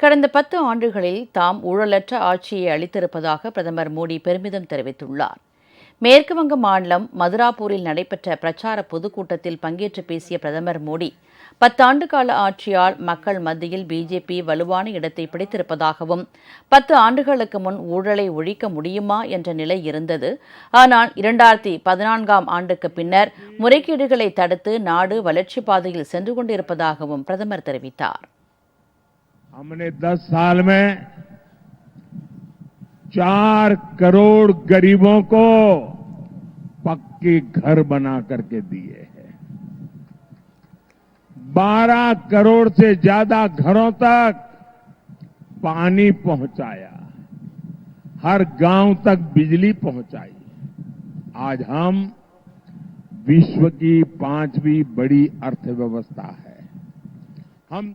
கடந்த பத்து ஆண்டுகளில் தாம் ஊழலற்ற ஆட்சியை அளித்திருப்பதாக பிரதமர் மோடி பெருமிதம் தெரிவித்துள்ளார். மேற்கு வங்க மாநிலம் மதுராபூரில் நடைபெற்ற பிரச்சார பொதுக்கூட்டத்தில் பங்கேற்று பேசிய பிரதமர் மோடி பத்தாண்டு கால ஆட்சியால் மக்கள் மத்தியில் பிஜேபி வலுவான இடத்தை பிடித்திருப்பதாகவும் பத்து ஆண்டுகளுக்கு முன் ஊழலை ஒழிக்க முடியுமா என்ற நிலை இருந்தது. ஆனால் இரண்டாயிரத்தி பதினான்காம் ஆண்டுக்கு பின்னர் முறைகேடுகளை தடுத்து நாடு வளர்ச்சி பாதையில் சென்று கொண்டிருப்பதாகவும் பிரதமர் தெரிவித்தார். हमने 10 साल में चार करोड़ गरीबों को पक्के घर बना करके दिए हैं। 12 करोड़ से ज़्यादा घरों तक पानी पहुँचाया। हर गाँव तक बिजली पहुंचाई। आज हम विश्व की पांचवी बड़ी अर्थव्यवस्था है। हम